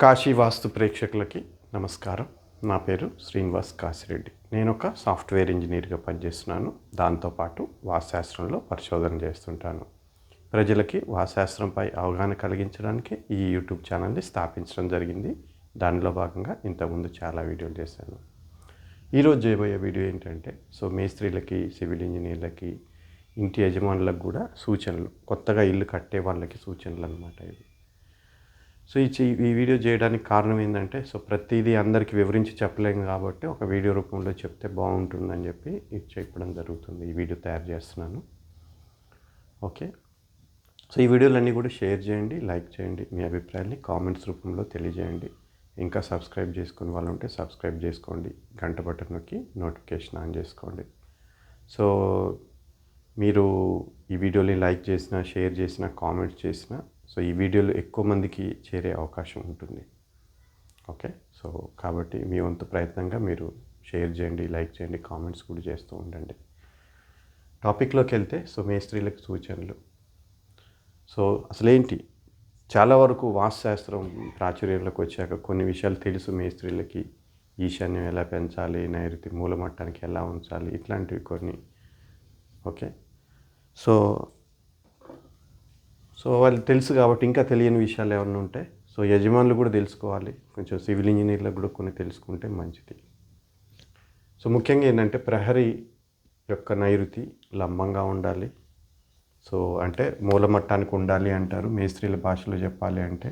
కాశీ వాస్తు ప్రేక్షకులకి నమస్కారం. నా పేరు శ్రీనివాస్ కాశిరెడ్డి. నేను ఒక సాఫ్ట్వేర్ ఇంజనీర్గా పనిచేస్తున్నాను. దాంతోపాటు వాస్తుశాస్త్రంలో పరిశోధన చేస్తుంటాను. ప్రజలకి వాస్తుశాస్త్రంపై అవగాహన కలిగించడానికి ఈ యూట్యూబ్ ఛానల్ని స్థాపించడం జరిగింది. దానిలో భాగంగా ఇంతకుముందు చాలా వీడియోలు చేశాను. ఈరోజు చేయబోయే వీడియో ఏంటంటే సో మేస్త్రీలకి సివిల్ ఇంజనీర్లకి ఇంటి యజమానులకు కూడా సూచనలు కొత్తగా ఇల్లు కట్టే వాళ్ళకి సూచనలు అనమాట ఇవి. సో ఈ ఈ వీడియో చేయడానికి కారణం ఏంటంటే సో ప్రతిదీ అందరికీ వివరించి చెప్పలేము కాబట్టి ఒక వీడియో రూపంలో చెప్తే బాగుంటుందని చెప్పి ఇది చెప్పడం జరుగుతుంది. ఈ వీడియో తయారు చేస్తున్నాను. ఓకే? సో ఈ వీడియోలన్నీ కూడా షేర్ చేయండి లైక్ చేయండి మీ అభిప్రాయాన్ని కామెంట్స్ రూపంలో తెలియజేయండి. ఇంకా సబ్స్క్రైబ్ చేసుకుని వాళ్ళు ఉంటే సబ్స్క్రైబ్ చేసుకోండి. గంట బటన్ నొక్కి నోటిఫికేషన్ ఆన్ చేసుకోండి. సో మీరు ఈ వీడియోని లైక్ చేసినా షేర్ చేసినా కామెంట్స్ చేసినా సో ఈ వీడియోలు ఎక్కువ మందికి చేరే అవకాశం ఉంటుంది. ఓకే? సో కాబట్టి మీ వంతు ప్రయత్నంగా మీరు షేర్ చేయండి లైక్ చేయండి కామెంట్స్ కూడా చేస్తూ ఉండండి. టాపిక్లోకి వెళ్తే సో మేస్త్రీలకు సూచనలు. సో అసలేంటి చాలా వరకు వాస్తుశాస్త్రం ప్రాచుర్యంలోకి వచ్చాక కొన్ని విషయాలు తెలుసు మేస్త్రీలకి ఈశాన్యం ఎలా పెంచాలి నైరుతి మూలమట్టానికి ఎలా ఉంచాలి ఇట్లాంటివి కొన్ని. ఓకే? సో సో వాళ్ళు తెలుసు కాబట్టి ఇంకా తెలియని విషయాలు ఏమైనా ఉంటే సో యజమానులు కూడా తెలుసుకోవాలి. కొంచెం సివిల్ ఇంజనీర్లకు కూడా కొన్ని తెలుసుకుంటే మంచిది. సో ముఖ్యంగా ఏంటంటే ప్రహరీ యొక్క నైరుతి లంబంగా ఉండాలి. సో అంటే మూలమట్టానికి ఉండాలి అంటారు మేస్త్రీల భాషలో చెప్పాలి అంటే.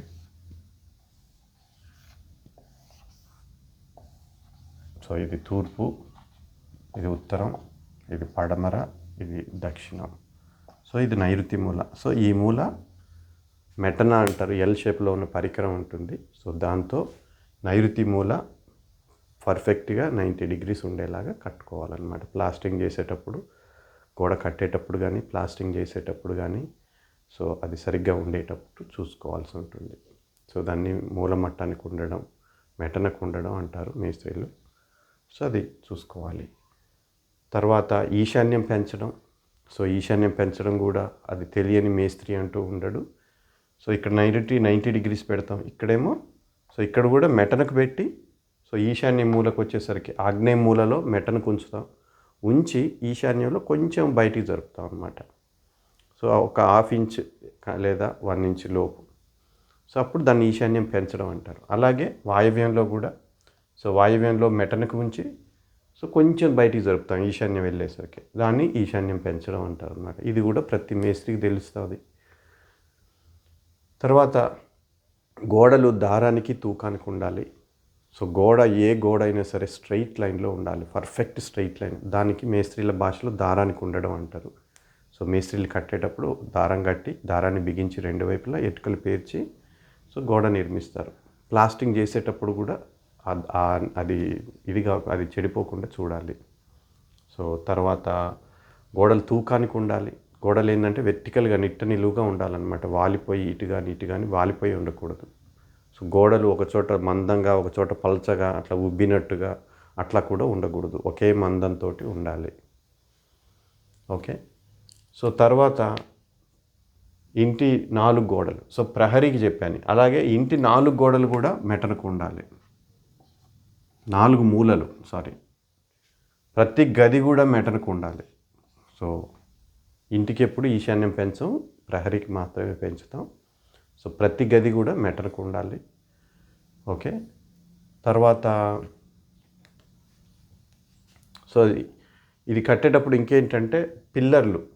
సో ఇది తూర్పు ఇది ఉత్తరం ఇది పడమర ఇది దక్షిణం. సో ఇది నైరుతి మూల. సో ఈ మూల మెటనా అంటారు ఎల్ షేప్లో ఉన్న పరికరం ఉంటుంది. సో దాంతో నైరుతి మూల పర్ఫెక్ట్గా నైంటీ డిగ్రీస్ ఉండేలాగా కట్టుకోవాలన్నమాట. ప్లాస్టింగ్ చేసేటప్పుడు గోడ కట్టేటప్పుడు కానీ ప్లాస్టింగ్ చేసేటప్పుడు కానీ సో అది సరిగ్గా ఉండేటప్పుడు చూసుకోవాల్సి ఉంటుంది. సో దాన్ని మూలమట్టానికి ఉండడం మెటనకు ఉండడం అంటారు మేస్త్రీలు సో అది చూసుకోవాలి. తర్వాత ఈశాన్యం పెంచడం సో ఈశాన్యం పెంచడం కూడా అది తెలియని మేస్త్రి అంటూ ఉండడు. సో ఇక్కడ నైన్టీ నైంటీ డిగ్రీస్ పెడతాం ఇక్కడేమో. సో ఇక్కడ కూడా మెటనకు పెట్టి సో ఈశాన్య మూలకు వచ్చేసరికి ఆగ్నేయ మూలలో మెటనకు ఉంచుతాం. ఉంచి ఈశాన్యంలో కొంచెం బయటికి జరుపుతాం అనమాట సో ఒక హాఫ్ ఇంచ్ లేదా వన్ ఇంచ్ లోపు. సో అప్పుడు దాన్ని ఈశాన్యం పెంచడం అంటారు. అలాగే వాయవ్యంలో కూడా సో వాయవ్యంలో మెటనకు ఉంచి సో కొంచెం బయటికి జరుపుతాం ఈశాన్యం వెళ్ళేసరికి. దాన్ని ఈశాన్యం పెంచడం అంటారు అనమాట ఇది కూడా ప్రతి మేస్త్రికి తెలుస్తుంది. తర్వాత గోడలు దారానికి తూకానికి ఉండాలి. సో గోడ ఏ గోడ అయినా సరే స్ట్రైట్ లైన్లో ఉండాలి. Perfect straight line. దానికి మేస్త్రీల భాషలో దారానికి ఉండడం అంటారు. సో మేస్త్రీలు కట్టేటప్పుడు దారం కట్టి దారాన్ని బిగించి రెండు వైపులా ఎటుకలు పేర్చి సో గోడ నిర్మిస్తారు. ప్లాస్టింగ్ చేసేటప్పుడు కూడా అది ఇదిగా అది చెడిపోకుండా చూడాలి. సో తర్వాత గోడలు తూకానికి ఉండాలి. గోడలు ఏంటంటే వెర్టికల్గా నిట్ట నిలువుగా ఉండాలన్నమాట. వాలిపోయి ఇటు కానీ ఇటు కానీ వాలిపోయి ఉండకూడదు. సో గోడలు ఒక చోట మందంగా ఒక చోట పల్చగా అట్లా ఉబ్బినట్టుగా అట్లా కూడా ఉండకూడదు. ఒకే మందంతో ఉండాలి. ఓకే? సో తర్వాత ఇంటి నాలుగు గోడలు. సో ప్రహరీకి చెప్పాను. అలాగే ఇంటి నాలుగు గోడలు కూడా మెటనకు ఉండాలి. నాలుగు మూలలు సారీ ప్రతి గది కూడా మెటర్కు ఉండాలి. సో ఇంటికి ఎప్పుడు ఈశాన్యం పెంచం ప్రహరీకి మాత్రమే పెంచుతాం. సో ప్రతి గది కూడా మెటర్కు ఉండాలి. ఓకే? తర్వాత సో ఇది- కట్టేటప్పుడు ఇంకేంటంటే పిల్లర్లు.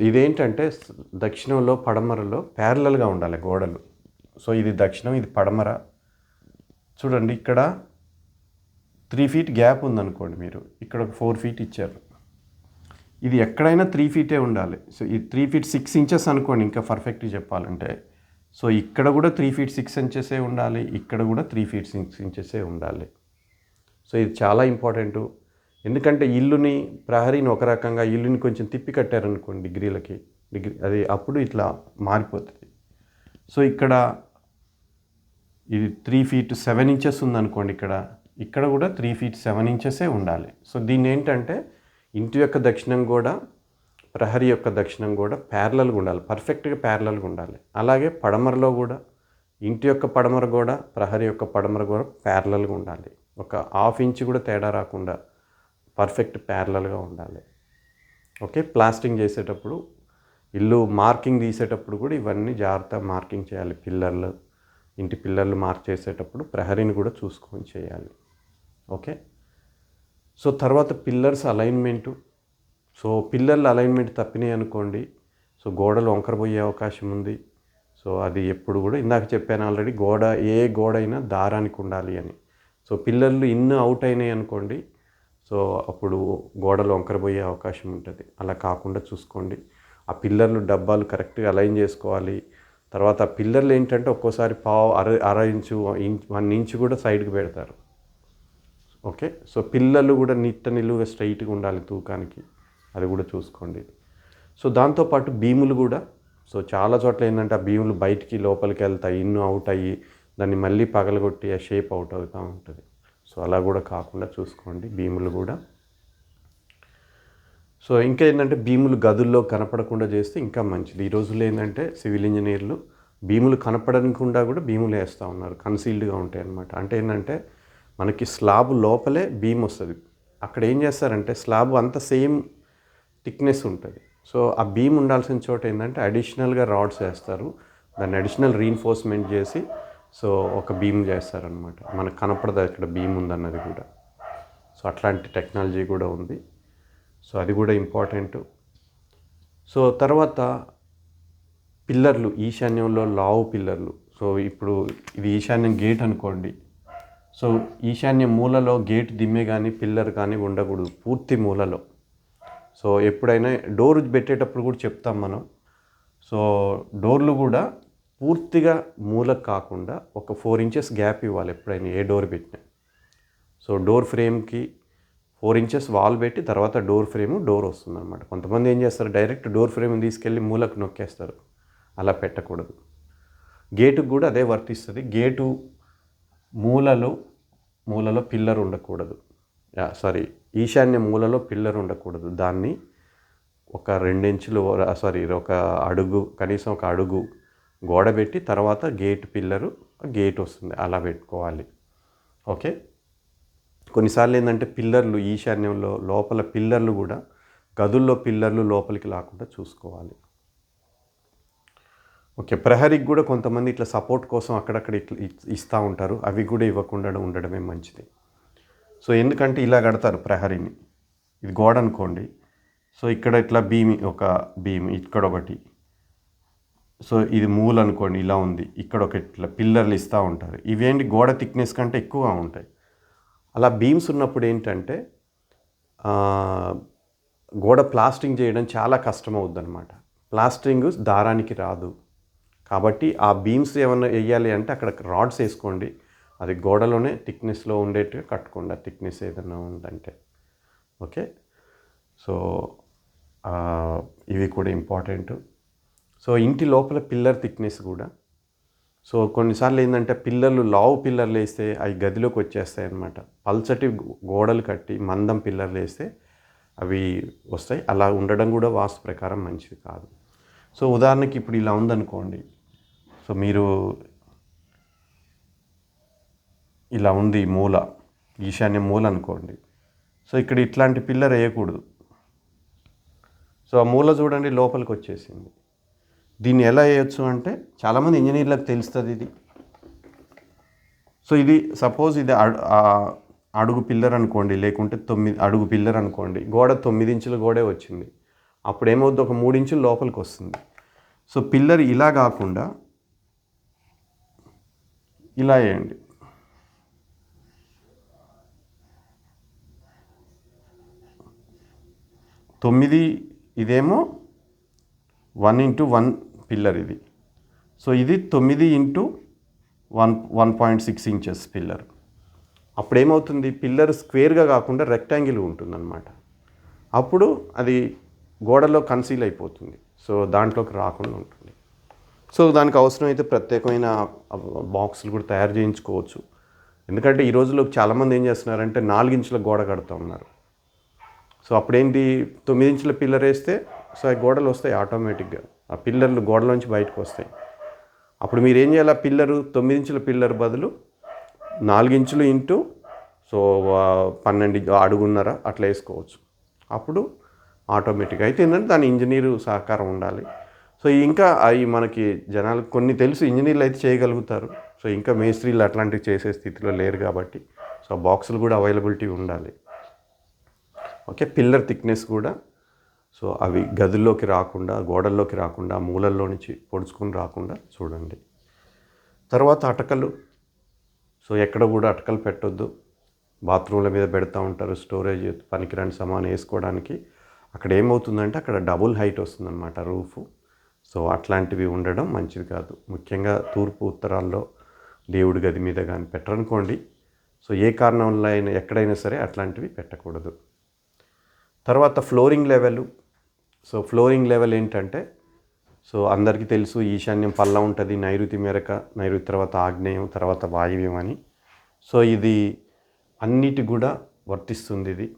ఇదేంటంటే దక్షిణంలో పడమరలో ప్యారలల్గా ఉండాలి గోడలు. సో ఇది దక్షిణం ఇది పడమర. చూడండి ఇక్కడ త్రీ ఫీట్ గ్యాప్ ఉందనుకోండి మీరు. ఇక్కడ ఒక ఫోర్ ఫీట్ ఇచ్చారు. ఇది ఎక్కడైనా త్రీ ఫీటే ఉండాలి. సో ఈ త్రీ ఫీట్ సిక్స్ ఇంచెస్ అనుకోండి ఇంకా పర్ఫెక్ట్గా చెప్పాలంటే. సో ఇక్కడ కూడా త్రీ ఫీట్ సిక్స్ ఇంచెసే ఉండాలి ఇక్కడ కూడా త్రీ ఫీట్ సిక్స్ ఇంచెసే ఉండాలి. సో ఇది చాలా ఇంపార్టెంట్ ఎందుకంటే ఇల్లుని ప్రహరీని ఒక రకంగా ఇల్లుని కొంచెం తిప్పి కట్టారనుకోండి డిగ్రీలకి డిగ్రీ అది అప్పుడు ఇట్లా మారిపోతుంది. సో ఇక్కడ ఇది త్రీ ఫీట్ సెవెన్ ఇంచెస్ ఉందనుకోండి ఇక్కడ. ఇక్కడ కూడా త్రీ ఫీట్ సెవెన్ ఇంచెసే ఉండాలి. సో దీన్ని ఏంటంటే ఇంటి యొక్క దక్షిణం కూడా ప్రహరీ యొక్క దక్షిణం కూడా ప్యారలల్గా ఉండాలి. పర్ఫెక్ట్గా ప్యారలల్గా ఉండాలి. అలాగే పడమరలో కూడా ఇంటి యొక్క పడమర కూడా ప్రహరీ యొక్క పడమర కూడా ప్యారలల్గా ఉండాలి. ఒక హాఫ్ ఇంచ్ కూడా తేడా రాకుండా పర్ఫెక్ట్ ప్యారలల్గా ఉండాలి. ఓకే ప్లాస్టింగ్ చేసేటప్పుడు ఇల్లు మార్కింగ్ తీసేటప్పుడు కూడా ఇవన్నీ జాగ్రత్త మార్కింగ్ చేయాలి. పిల్లర్లు ఇంటి పిల్లర్లు మార్చేసేటప్పుడు ప్రహరీని కూడా చూసుకొని చేయాలి. ఓకే? సో తర్వాత పిల్లర్స్ అలైన్మెంటు. సో పిల్లర్ల అలైన్మెంట్ తప్పినాయి అనుకోండి. సో గోడలు వంకరపోయే అవకాశం ఉంది. సో అది ఎప్పుడు కూడా ఇందాక చెప్పాను ఆల్రెడీ గోడ ఏ గోడ అయినా దారానికి ఉండాలి అని. సో పిల్లర్లు ఇన్ అవుట్ అయినాయి అనుకోండి. సో అప్పుడు గోడలు వంకరపోయే అవకాశం ఉంటుంది. అలా కాకుండా చూసుకోండి. ఆ పిల్లర్లు డబ్బాలు కరెక్ట్గా అలైన్ చేసుకోవాలి. తర్వాత పిల్లర్లు ఏంటంటే ఒక్కోసారి పావు అర అర ఇంచు ఇంచ్ వన్ ఇంచు కూడా సైడ్కి పెడతారు. ఓకే? సో పిల్లలు కూడా నిట్ట నిలువుగా స్ట్రైట్గా ఉండాలి తూకానికి. అది కూడా చూసుకోండి. సో దాంతోపాటు భీములు కూడా. సో చాలా చోట్ల ఏంటంటే ఆ భీములు బయటికి లోపలికి వెళ్తాయి ఇన్ను అవుట్ అయ్యి దాన్ని మళ్ళీ పగలగొట్టి ఆ షేప్ అవుట్ అవుతూ ఉంటుంది. సో అలా కూడా కాకుండా చూసుకోండి భీములు కూడా. సో ఇంకా ఏంటంటే భీములు గదుల్లో కనపడకుండా చేస్తే ఇంకా మంచిది. ఈ రోజుల్లో ఏంటంటే సివిల్ ఇంజనీర్లు భీములు కనపడకుండా కూడా భీములు వేస్తూ ఉన్నారు కన్సీల్డ్గా ఉంటాయి అన్నమాట. అంటే ఏంటంటే మనకి స్లాబ్ లోపలే భీమ్ వస్తుంది. అక్కడ ఏం చేస్తారంటే స్లాబ్ అంత సేమ్ థిక్నెస్ ఉంటుంది. సో ఆ బీమ్ ఉండాల్సిన చోట ఏంటంటే అడిషనల్గా రాడ్స్ వేస్తారు. దాన్ని అడిషనల్ రీఎన్ఫోర్స్మెంట్ చేసి సో ఒక బీమ్ చేస్తారనమాట మనకు కనపడదు ఇక్కడ బీమ్ ఉందన్నది కూడా. సో అట్లాంటి టెక్నాలజీ కూడా ఉంది. సో అది కూడా ఇంపార్టెంట్ సో తర్వాత పిల్లర్లు ఈశాన్యంలో లావు పిల్లర్లు. సో ఇప్పుడు ఇది ఈశాన్యం గేట్ అనుకోండి. సో ఈశాన్య మూలలో గేట్ దిమ్మె కానీ పిల్లర్ కానీ ఉండకూడదు పూర్తి మూలలో. సో ఎప్పుడైనా డోర్ పెట్టేటప్పుడు కూడా చెప్తాం మనం. సో డోర్లు కూడా పూర్తిగా మూలకు కాకుండా ఒక ఫోర్ ఇంచెస్ గ్యాప్ ఇవ్వాలి ఎప్పుడైనా ఏ డోర్ పెట్టినా. సో డోర్ ఫ్రేమ్కి ఫోర్ ఇంచెస్ వాల్ పెట్టి తర్వాత డోర్ ఫ్రేమ్ డోర్ వస్తుంది అనమాట కొంతమంది ఏం చేస్తారు డైరెక్ట్ డోర్ ఫ్రేమ్ తీసుకెళ్ళి మూలకు నొక్కేస్తారు. అలా పెట్టకూడదు. గేటుకు కూడా అదే వర్తిస్తుంది. గేటు మూలలో మూలలో పిల్లర్ ఉండకూడదు. సారీ ఈశాన్య మూలలో పిల్లర్ ఉండకూడదు. దాన్ని ఒక రెండించులు సారీ ఒక అడుగు కనీసం ఒక అడుగు గోడ పెట్టి తర్వాత గేట్ పిల్లరు గేట్ వస్తుంది. అలా పెట్టుకోవాలి. ఓకే? కొన్నిసార్లు ఏంటంటే పిల్లర్లు ఈశాన్యంలో లోపల పిల్లర్లు కూడా గదుల్లో పిల్లర్లు లోపలికి రాకుండా చూసుకోవాలి. ఓకే ప్రహరీకి కూడా కొంతమంది ఇట్లా సపోర్ట్ కోసం అక్కడక్కడ ఇట్లా ఇస్తూ ఉంటారు. అవి కూడా ఇవ్వకుండా ఉండడమే మంచిది. సో ఎందుకంటే ఇలా కడతారు ప్రహరీని. ఇది గోడ అనుకోండి. సో ఇక్కడ ఇట్లా భీమి ఒక భీమి ఇక్కడ ఒకటి. సో ఇది మూల అనుకోండి ఇలా ఉంది. ఇక్కడ ఒక ఇట్లా పిల్లర్లు ఇస్తూ ఉంటారు. ఇవేంటి? గోడ థిక్నెస్ కంటే ఎక్కువగా ఉంటాయి. అలా బీమ్స్ ఉన్నప్పుడు ఏంటంటే గోడ ప్లాస్టింగ్ చేయడం చాలా కష్టం అవుద్ది అనమాట ప్లాస్టింగ్ దారానికి రాదు. కాబట్టి ఆ బీమ్స్ ఏమన్నా వేయాలి అంటే అక్కడ రాడ్స్ వేసుకోండి. అది గోడలోనే థిక్నెస్లో ఉండేట్టుగా కట్టుకోండి. ఆ థిక్నెస్ ఏదైనా ఉందంటే. ఓకే? సో ఇవి కూడా ఇంపార్టెంట్. సో ఇంటి లోపల పిల్లర్ థిక్నెస్ కూడా సో కొన్నిసార్లు ఏంటంటే పిల్లర్లు లావు పిల్లర్లు వేస్తే అవి గదిలోకి వచ్చేస్తాయి అన్నమాట పల్చటి గోడలు కట్టి మందం పిల్లర్లు వేస్తే అవి వస్తాయి. అలా ఉండడం కూడా వాస్తు ప్రకారం మంచిది కాదు. సో ఉదాహరణకి ఇప్పుడు ఇలా ఉందనుకోండి. సో మీరు ఇలా ఉంది మూల ఈశాన్య మూల అనుకోండి. సో ఇక్కడ ఇట్లాంటి పిల్లర్ వేయకూడదు. సో ఆ మూల చూడండి లోపలికి వచ్చేసింది. దీన్ని ఎలా వేయచ్చు అంటే చాలామంది ఇంజనీర్లకు తెలుస్తుంది ఇది. సో ఇది సపోజ్ ఇది అడుగు పిల్లర్ అనుకోండి లేకుంటే తొమ్మిది అడుగు పిల్లర్ అనుకోండి గోడ తొమ్మిది ఇంచుల గోడే వచ్చింది. అప్పుడు ఏమవుద్ది? ఒక మూడు ఇంచులు లోపలికి వస్తుంది. సో పిల్లర్ ఇలా కాకుండా ఇలా వేయండి. తొమ్మిది ఇదేమో? వన్ ఇంటూ వన్ పిల్లర్ ఇది. సో ఇది తొమ్మిది into one one point six inches pillar. అప్పుడు ఏమవుతుంది పిల్లర్ స్క్వేర్గా కాకుండా రెక్టాంగిల్ ఉంటుందన్నమాట. అప్పుడు అది గోడలో కన్సీల్ అయిపోతుంది. సో దాంట్లోకి రాకుండా ఉంటుంది. సో దానికి అవసరమైతే ప్రత్యేకమైన బాక్సులు కూడా తయారు చేయించుకోవచ్చు. ఎందుకంటే ఈ రోజుల్లో చాలామంది ఏం చేస్తున్నారంటే నాలుగించుల గోడ కడుతూ ఉన్నారు. సో అప్పుడేంటి? తొమ్మిది ఇంచుల పిల్లర్ వేస్తే సో ఆ గోడలు వస్తాయి ఆటోమేటిక్గా. ఆ పిల్లర్లు గోడలోంచి బయటకు వస్తాయి. అప్పుడు మీరు ఏం చేయాలి? ఆ పిల్లరు తొమ్మిది ఇంచుల పిల్లర్ బదులు నాలుగించులు ఇంటూ సో పన్నెండు అడుగున్నర అట్లా వేసుకోవచ్చు. అప్పుడు ఆటోమేటిక్ అయితే ఏంటంటే దాని ఇంజనీరు సహకారం ఉండాలి. సో ఇంకా అవి మనకి జనాలు కొన్ని తెలుసు ఇంజనీర్లు అయితే చేయగలుగుతారు. సో ఇంకా మేస్త్రీలు అట్లాంటివి చేసే స్థితిలో లేరు కాబట్టి సో బాక్సులు కూడా అవైలబిలిటీ ఉండాలి. ఓకే పిల్లర్ థిక్నెస్ కూడా సో అవి గదుల్లోకి రాకుండా గోడల్లోకి రాకుండా మూలల్లో నుంచి పొడుచుకుని రాకుండా చూడండి. తర్వాత అటకలు. సో ఎక్కడ కూడా అటకలు పెట్టొద్దు. బాత్రూమ్ల మీద పెడతా ఉంటారు స్టోరేజ్ పనికిరాని సామాన్ వేసుకోవడానికి. అక్కడ ఏమవుతుందంటే అక్కడ డబుల్ హైట్ వస్తుందన్నమాట రూఫ్. సో అట్లాంటివి ఉండడం మంచిది కాదు. ముఖ్యంగా తూర్పు ఉత్తరాల్లో దేవుడి గది మీద కానీ పెట్టరనుకోండి. సో ఏ కారణం వల్ల అయినా ఎక్కడైనా సరే అట్లాంటివి పెట్టకూడదు. తర్వాత flooring level. So flooring level ఏంటంటే సో అందరికీ తెలుసు ఈశాన్యం పల్ల ఉంటుంది నైరుతి మేరక నైరుతి తర్వాత ఆగ్నేయం తర్వాత వాయువ్యం అని. సో ఇది అన్నిటి కూడా వర్తిస్తుంది ఇది.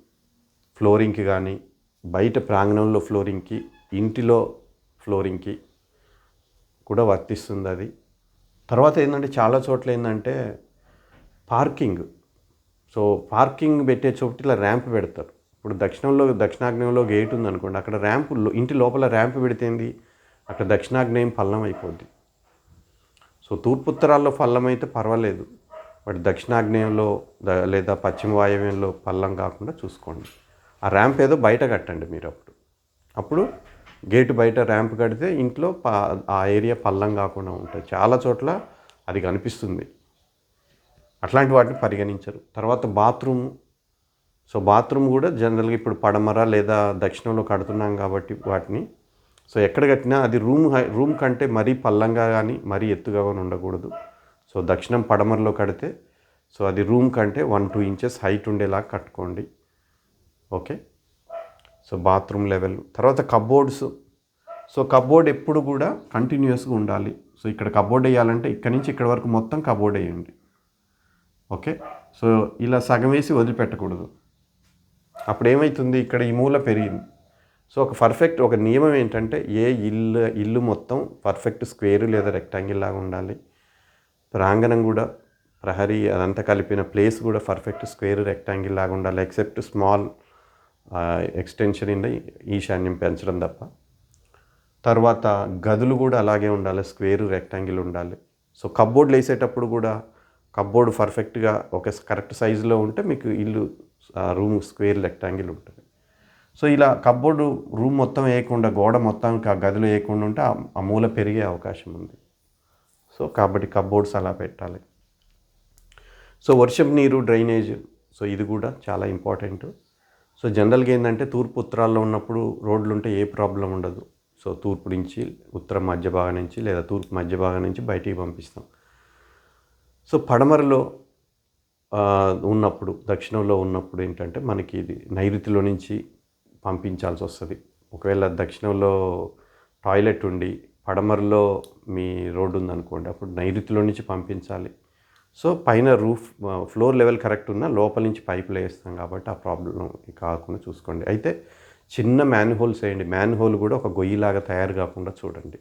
ఫ్లోరింగ్కి కానీ బయట ప్రాంగణంలో ఫ్లోరింగ్కి ఇంటిలో ఫ్లోరింగ్కి కూడా వర్తిస్తుంది అది. తర్వాత ఏంటంటే చాలా చోట్ల ఏంటంటే పార్కింగ్. సో పార్కింగ్ పెట్టే చోటు ఇలా ర్యాంప్ పెడతారు. ఇప్పుడు దక్షిణంలో దక్షిణాగ్నేయంలో గేట్ ఉందనుకోండి అక్కడ ర్యాంప్ ఇంటి లోపల ర్యాంప్ పెడితేంది అక్కడ దక్షిణాగ్నేయం పల్లం అయిపోద్ది సో తూర్పు ఉత్తరాల్లో పల్లం అయితే పర్వాలేదు. బట్ దక్షిణాగ్నేయంలో లేదా పశ్చిమ వాయవ్యంలో పల్లం కాకుండా చూసుకోండి. ఆ ర్యాంప్ ఏదో బయట కట్టండి మీరు అప్పుడు. అప్పుడు గేటు బయట ర్యాంప్ కడితే ఇంట్లో ఆ ఏరియా పల్లం కాకుండా ఉంటుంది. చాలా చోట్ల అది కనిపిస్తుంది. అట్లాంటి వాటిని పరిగణించరు. తర్వాత బాత్రూమ్ సో బాత్రూమ్ కూడా జనరల్గా ఇప్పుడు పడమర లేదా దక్షిణంలో కడుతున్నాం కాబట్టి వాటిని. సో ఎక్కడ కట్టినా అది రూమ్ హై రూమ్ కంటే మరీ పల్లంగా కానీ మరీ ఎత్తుగా కానీ ఉండకూడదు. సో దక్షిణం పడమరలో కడితే సో అది రూమ్ కంటే వన్ టూ ఇంచెస్ హైట్ ఉండేలా కట్టుకోండి. ఓకే? So bathroom level. తర్వాత కబోర్డ్స్. సో కబోర్డ్ ఎప్పుడు కూడా కంటిన్యూస్గా ఉండాలి. సో ఇక్కడ కబోర్డ్ వేయాలంటే ఇక్కడ నుంచి ఇక్కడ వరకు మొత్తం కబోర్డ్ వేయండి. ఓకే? సో ఇలా సగం వేసి వదిలిపెట్టకూడదు. అప్పుడు ఏమవుతుంది ఇక్కడ ఈ మూల పెరిగింది. సో ఒక పర్ఫెక్ట్ ఒక నియమం ఏంటంటే ఏ ఇల్లు ఇల్లు మొత్తం పర్ఫెక్ట్ స్క్వేర్ లేదా రెక్టాంగిల్ లాగా ఉండాలి. ప్రాంగణం కూడా ప్రహరీ అదంతా కలిపిన ప్లేస్ కూడా పర్ఫెక్ట్ స్క్వేర్ రెక్టాంగిల్ లాగా ఉండాలి ఎక్సెప్ట్ స్మాల్ ఎక్స్టెన్షన్ ఇన్ ఈశాన్యం పెంచడం తప్ప. తర్వాత గదులు కూడా అలాగే ఉండాలి స్క్వేర్ రెక్టాంగిల్ ఉండాలి. సో కబ్బోర్డ్లు వేసేటప్పుడు కూడా కబ్బోర్డ్ పర్ఫెక్ట్గా ఒక కరెక్ట్ సైజులో ఉంటే మీకు ఇల్లు రూమ్ స్క్వేర్ రెక్టాంగిల్ ఉంటుంది. సో ఇలా కబ్బోర్డు రూమ్ మొత్తం వేయకుండా గోడ మొత్తానికి ఆ గదిలో వేయకుండా ఉంటే ఆ- మూల పెరిగే అవకాశం ఉంది. సో కాబట్టి కబ్బోర్డ్స్ అలా పెట్టాలి. సో వర్షపు నీరు డ్రైనేజ్ సో ఇది కూడా చాలా ఇంపార్టెంట్. సో జనరల్గా ఏంటంటే తూర్పు ఉత్తరాల్లో ఉన్నప్పుడు రోడ్లు ఉంటే ఏ ప్రాబ్లం ఉండదు. సో తూర్పు నుంచి ఉత్తరం మధ్య భాగం నుంచి లేదా తూర్పు మధ్య భాగం నుంచి బయటికి పంపిస్తాం. సో పడమరలో ఉన్నప్పుడు దక్షిణంలో ఉన్నప్పుడు ఏంటంటే మనకి ఇది నైరుతిలో నుంచి పంపించాల్సి వస్తుంది. ఒకవేళ దక్షిణంలో టాయిలెట్ ఉండి పడమరలో మీ రోడ్డు ఉందనుకోండి అప్పుడు నైరుతిలో నుంచి పంపించాలి. సో పైన రూఫ్ ఫ్లోర్ లెవెల్ కరెక్ట్ ఉన్నా లోపల నుంచి పైపులు వేస్తాం కాబట్టి ఆ ప్రాబ్లం కాకుండా చూసుకోండి. అయితే చిన్న మ్యాన్ హోల్స్ వేయండి. మ్యాన్ హోల్ కూడా ఒక గొయ్యిలాగా తయారు కాకుండా చూడండి.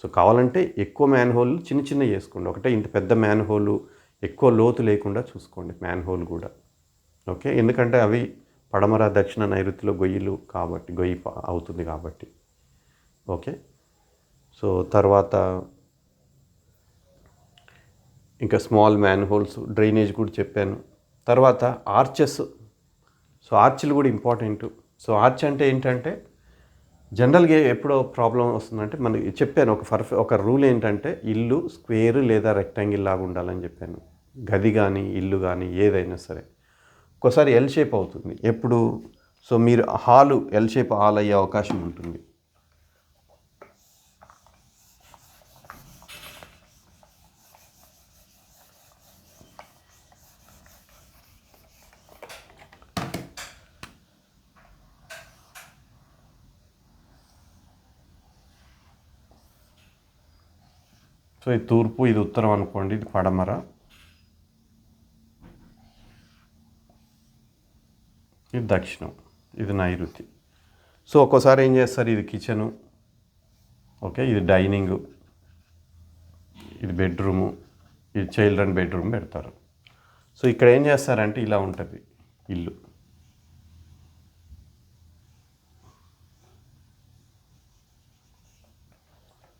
సో కావాలంటే ఎక్కువ మ్యాన్ హోల్ చిన్న చిన్న చేసుకోండి ఒకటే ఇంత పెద్ద మ్యాన్హోలు ఎక్కువ లోతు లేకుండా చూసుకోండి మ్యాన్ హోల్ కూడా. ఓకే ఎందుకంటే అవి పడమర దక్షిణ నైరుతిలో గొయ్యిలు కాబట్టి గొయ్యి అవుతుంది కాబట్టి. ఓకే సో తర్వాత ఇంకా స్మాల్ మ్యాన్ హోల్స్ డ్రైనేజ్ కూడా చెప్పాను. తర్వాత ఆర్చెస్ సో ఆర్చ్లు కూడా ఇంపార్టెంట్ సో ఆర్చ్ అంటే ఏంటంటే జనరల్గా ఎప్పుడో ప్రాబ్లం వస్తుందంటే మనకి చెప్పాను ఒక పర్ఫె ఒక రూల్ ఏంటంటే ఇల్లు స్క్వేర్ లేదా రెక్టాంగిల్ లాగా ఉండాలని చెప్పాను. గది కానీ ఇల్లు కానీ ఏదైనా సరే. ఒక్కోసారి ఎల్ షేప్ అవుతుంది. ఎప్పుడు? సో మీరు హాలు ఎల్ షేప్ హాల్ అయ్యే అవకాశం ఉంటుంది. సో ఇది తూర్పు ఇది ఉత్తరం అనుకోండి ఇది పడమర. ఇది దక్షిణం ఇది నైరుతి. సో ఒక్కోసారి ఏం చేస్తారు? ఇది కిచెను ఓకే? ఇది డైనింగు ఇది బెడ్రూము ఇది చిల్డ్రన్ బెడ్రూమ్ పెడతారు. సో ఇక్కడ ఏం చేస్తారంటే ఇలా ఉంటుంది ఇల్లు.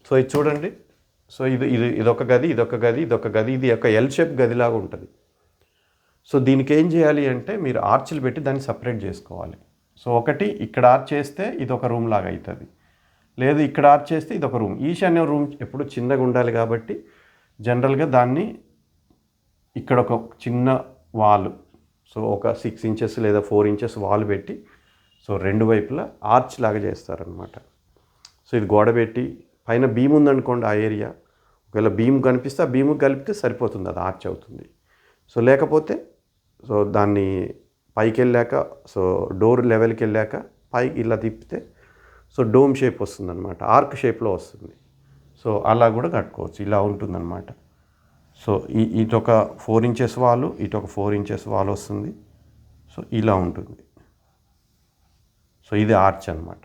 సో ఇది చూడండి. సో ఇది ఇది ఇదొక గది ఇదొక గది ఇదొక గది ఇది ఒక ఎల్ షేప్ గదిలాగా ఉంటుంది. సో దీనికి ఏం చేయాలి అంటే మీరు ఆర్చ్లు పెట్టి దాన్ని సపరేట్ చేసుకోవాలి. సో ఒకటి ఇక్కడ ఆర్చ్ చేస్తే ఇది ఒక రూమ్ లాగా అవుతుంది లేదు ఇక్కడ ఆర్చ్ చేస్తే ఇది ఒక రూమ్ ఈశాన్య రూమ్ ఎప్పుడు చిన్నగా ఉండాలి కాబట్టి జనరల్గా దాన్ని ఇక్కడ ఒక చిన్న వాల్ సో ఒక సిక్స్ ఇంచెస్ లేదా ఫోర్ ఇంచెస్ వాల్ పెట్టి సో రెండు వైపులా ఆర్చ్ లాగా చేస్తారనమాట సో ఇది గోడ పెట్టి పైన బీమ్ ఉందనుకోండి ఆ ఏరియా. ఒకవేళ బీమ్ కనిపిస్తే ఆ బీమ్ కలిపితే సరిపోతుంది అది ఆర్చ్ అవుతుంది. సో లేకపోతే సో దాన్ని పైకి వెళ్ళాక సో డోర్ లెవెల్కి వెళ్ళాక పైకి ఇలా తిప్పితే సో డోమ్ షేప్ వస్తుంది అనమాట ఆర్క్ షేప్లో వస్తుంది. సో అలా కూడా కట్టుకోవచ్చు ఇలా ఉంటుందన్నమాట. సో ఈ ఇటు ఒక ఫోర్ ఇంచెస్ వాల్ ఇటు ఒక ఫోర్ ఇంచెస్ వాల్ వస్తుంది. సో ఇలా ఉంటుంది. సో ఇది ఆర్చ్ అనమాట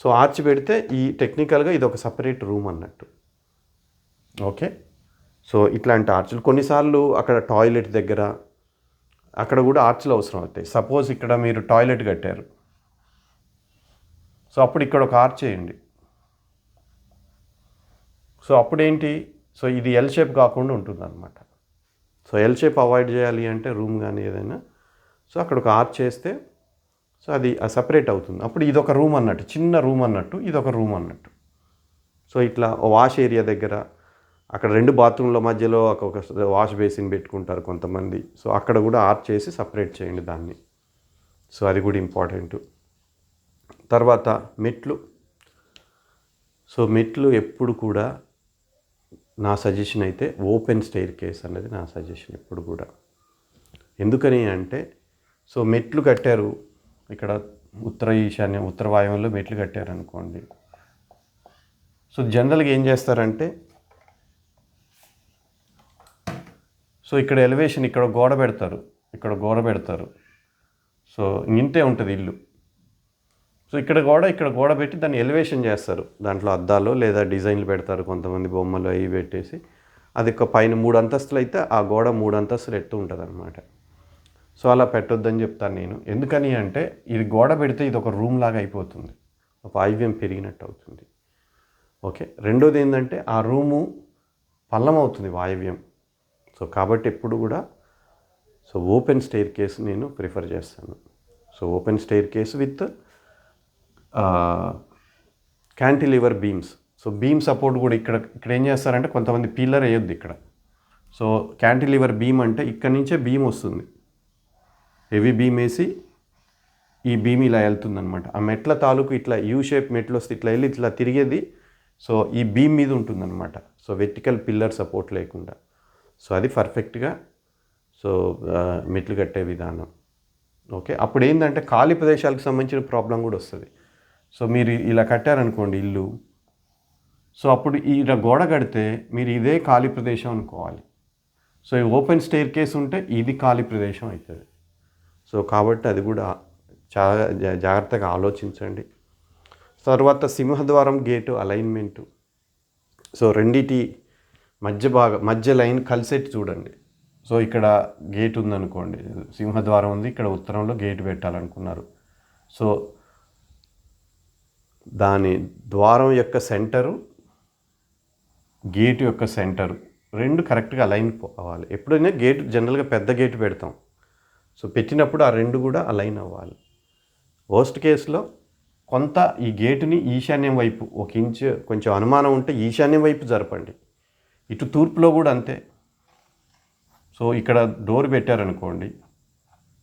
సో ఆర్చ్ పెడితే ఈ టెక్నికల్గా ఇది ఒక సపరేట్ రూమ్ అన్నట్టు. ఓకే? సో ఇట్లాంటి ఆర్చ్లు కొన్నిసార్లు అక్కడ టాయిలెట్ దగ్గర అక్కడ కూడా ఆర్చ్లు అవసరం అవుతాయి సపోజ్ ఇక్కడ మీరు టాయిలెట్ కట్టారు. సో అప్పుడు ఇక్కడ ఒక ఆర్చ్ చేయండి. సో అప్పుడేంటి? సో ఇది ఎల్ షేప్ కాకుండా ఉంటుంది అనమాట సో ఎల్ షేప్ అవాయిడ్ చేయాలి అంటే రూమ్ కానీ ఏదైనా. సో అక్కడ ఒక ఆర్చ్ చేస్తే సో అది సపరేట్ అవుతుంది. అప్పుడు ఇది ఒక రూమ్ అన్నట్టు చిన్న రూమ్ అన్నట్టు ఇది ఒక రూమ్ అన్నట్టు. సో ఇట్లా వాష్ ఏరియా దగ్గర అక్కడ రెండు బాత్రూమ్ల మధ్యలో ఒక వాష్ బేసిన్ పెట్టుకుంటారు కొంతమంది. సో అక్కడ కూడా ఆర్చ్ చేసి సపరేట్ చేయండి దాన్ని. సో అది కూడా ఇంపార్టెంట్ తర్వాత మెట్లు. సో మెట్లు ఎప్పుడు కూడా నా సజెషన్ అయితే ఓపెన్ స్టైర్ కేస్ అనేది నా సజెషన్ ఎప్పుడు కూడా. ఎందుకని అంటే సో మెట్లు కట్టారు ఇక్కడ ఉత్తర ఈశాన్య ఉత్తర వాయువ్యంలో మెట్లు కట్టారనుకోండి. సో జనరల్గా ఏం చేస్తారంటే సో ఇక్కడ ఎలివేషన్ ఇక్కడ గోడ పెడతారు ఇక్కడ గోడ పెడతారు. సో ఇంతే ఉంటుంది ఇల్లు. సో ఇక్కడ గోడ ఇక్కడ గోడ పెట్టి దాన్ని ఎలివేషన్ చేస్తారు. దాంట్లో అద్దాలు లేదా డిజైన్లు పెడతారు కొంతమంది బొమ్మలు అవి పెట్టేసి. అది ఒక పైన మూడు అంతస్తులు అయితే ఆ గోడ మూడు అంతస్తులు ఎత్తు ఉంటుంది అనమాట సో అలా పెట్టొద్దని చెప్తాను నేను. ఎందుకని అంటే ఇది గోడ పెడితే ఇది ఒక రూమ్ లాగా అయిపోతుంది. వాయువ్యం పెరిగినట్టు అవుతుంది. ఓకే? రెండోది ఏంటంటే ఆ రూము పల్లం అవుతుంది వాయువ్యం. సో కాబట్టి ఎప్పుడు కూడా సో ఓపెన్ స్టైర్ కేసు నేను ప్రిఫర్ చేస్తాను. So open staircase with cantilever beams. So beam support కూడా ఇక్కడ ఇక్కడ ఏం చేస్తారంటే కొంతమంది పిల్లర్ వేయొద్దు ఇక్కడ. సో క్యాంటిలివర్ బీమ్ అంటే ఇక్కడ నుంచే బీమ్ వస్తుంది. హెవీ బీమ్ వేసి ఈ బీమ్ ఇలా వెళ్తుందనమాట ఆ మెట్ల తాలూకు ఇట్లా యూ షేప్ మెట్లు వస్తే ఇట్లా వెళ్ళి ఇట్లా తిరిగేది. సో ఈ బీమ్ మీద ఉంటుందన్నమాట. సో వెర్టికల్ పిల్లర్ సపోర్ట్ లేకుండా. సో అది పర్ఫెక్ట్గా సో మెట్లు కట్టే విధానం. ఓకే? అప్పుడు ఏంటంటే ఖాళీ ప్రదేశాలకు సంబంధించిన ప్రాబ్లం కూడా వస్తుంది. సో మీరు ఇలా కట్టారనుకోండి ఇల్లు. సో అప్పుడు ఇలా గోడ కడితే మీరు ఇదే ఖాళీ ప్రదేశం అనుకోవాలి. సో ఈ ఓపెన్ స్టేర్ కేస్ ఉంటే ఇది ఖాళీ ప్రదేశం అవుతుంది. సో కాబట్టి అది కూడా చాలా జా- జాగ్రత్తగా ఆలోచించండి. తర్వాత సింహద్వారం గేటు అలైన్మెంటు సో రెండిటి మధ్య భాగం మధ్య లైన్ కలిసేట్టు చూడండి. సో ఇక్కడ గేట్ ఉందనుకోండి. సింహద్వారం ఉంది ఇక్కడ ఉత్తరంలో గేట్ పెట్టాలనుకున్నారు. సో దాని ద్వారం యొక్క సెంటరు గేట్ యొక్క సెంటరు రెండు కరెక్ట్గా అలైన్ అవ్వాలి. ఎప్పుడైనా గేట్ జనరల్గా పెద్ద గేట్ పెడతాం. సో పెట్టినప్పుడు ఆ రెండు కూడా అలైన్ అవ్వాలి. వర్స్ట్ కేసులో కొంత ఈ గేటుని ఈశాన్యం వైపు ఒక ఇంచ్ కొంచెం అనుమానం ఉంటే ఈశాన్యం వైపు జరపండి. ఇటు తూర్పులో కూడా అంతే. సో ఇక్కడ డోర్ పెట్టారనుకోండి.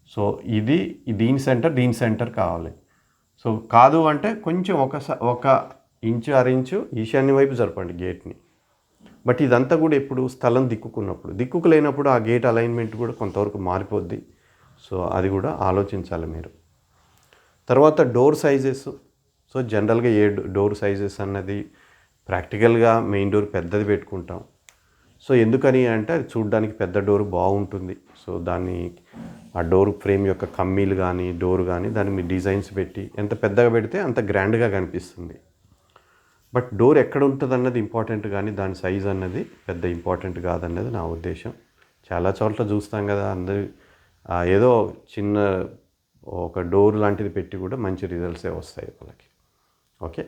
సో ఇది దీని సెంటర్ దీని సెంటర్ కావాలి. సో కాదు అంటే కొంచెం ఒక స- ఒక ఇంచు అరించు ఈశాన్యం వైపు జరపండి గేట్ని బట్ ఇదంతా కూడా ఎప్పుడు స్థలం దిక్కుకున్నప్పుడు దిక్కుకు లేనప్పుడు ఆ గేట్ అలైన్మెంట్ కూడా కొంతవరకు మారిపోద్ది. సో అది కూడా ఆలోచించాలి మీరు. తర్వాత డోర్ సైజెస్ సో జనరల్గా ఏ డోర్ సైజెస్ అన్నది ప్రాక్టికల్గా మెయిన్ డోర్ పెద్దది పెట్టుకుంటాం. సో ఎందుకని అంటే అది చూడడానికి పెద్ద డోర్ బాగుంటుంది. సో దాన్ని ఆ డోర్ ఫ్రేమ్ యొక్క కమ్మీలు కానీ డోర్ కానీ దాన్ని మీ డిజైన్స్ పెట్టి ఎంత పెద్దగా పెడితే అంత గ్రాండ్గా కనిపిస్తుంది. బట్ డోర్ ఎక్కడ ఉంటుంది అన్నది ఇంపార్టెంట్ కానీ దాని సైజ్ అన్నది పెద్ద ఇంపార్టెంట్ కాదన్నది నా ఉద్దేశం. చాలా చోట్ల చూస్తాం కదా అందరి ఏదో చిన్న ఒక డోర్ లాంటిది పెట్టి కూడా మంచి రిజల్ట్సే వస్తాయి వాళ్ళకి. ఓకే?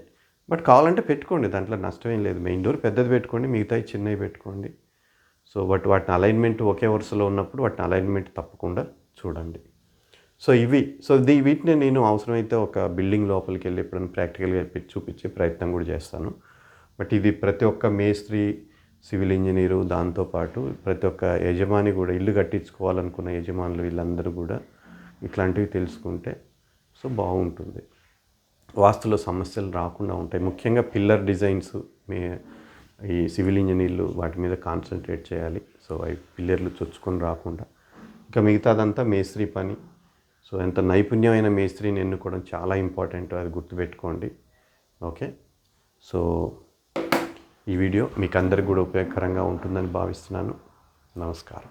బట్ కావాలంటే పెట్టుకోండి దాంట్లో నష్టం ఏం లేదు. మెయిన్ డోర్ పెద్దది పెట్టుకోండి మిగతాయి చిన్నవి పెట్టుకోండి. సో బట్ వాటిని అలైన్మెంట్ ఒకే వరుసలో ఉన్నప్పుడు వాటిని అలైన్మెంట్ తప్పకుండా చూడండి. సో ఇవి సో దీ వీటిని నేను అవసరమైతే ఒక బిల్డింగ్ లోపలికి వెళ్ళి ఎప్పుడైనా ప్రాక్టికల్గా చూపించే ప్రయత్నం కూడా చేస్తాను. బట్ ఇది ప్రతి ఒక్క మేస్త్రి సివిల్ ఇంజనీరు దాంతోపాటు ప్రతి ఒక్క యజమాని కూడా ఇల్లు కట్టించుకోవాలనుకున్న యజమానులు వీళ్ళందరూ కూడా ఇట్లాంటివి తెలుసుకుంటే సో బాగుంటుంది. వాస్తులో సమస్యలు రాకుండా ఉంటాయి. ముఖ్యంగా పిల్లర్ డిజైన్స్ మీ ఈ సివిల్ ఇంజనీర్లు వాటి మీద కాన్సన్ట్రేట్ చేయాలి. సో అవి పిల్లర్లు చొచ్చుకొని రాకుండా. ఇంకా మిగతాదంతా మేస్త్రి పని. సో ఎంత నైపుణ్యమైన మేస్త్రిని ఎన్నుకోవడం చాలా ఇంపార్టెంట్ అది గుర్తుపెట్టుకోండి. ఓకే? సో ఈ వీడియో మీకు అందరికి కూడా ఉపయోగకరంగా ఉంటుందని భావిస్తున్నాను. నమస్కారం.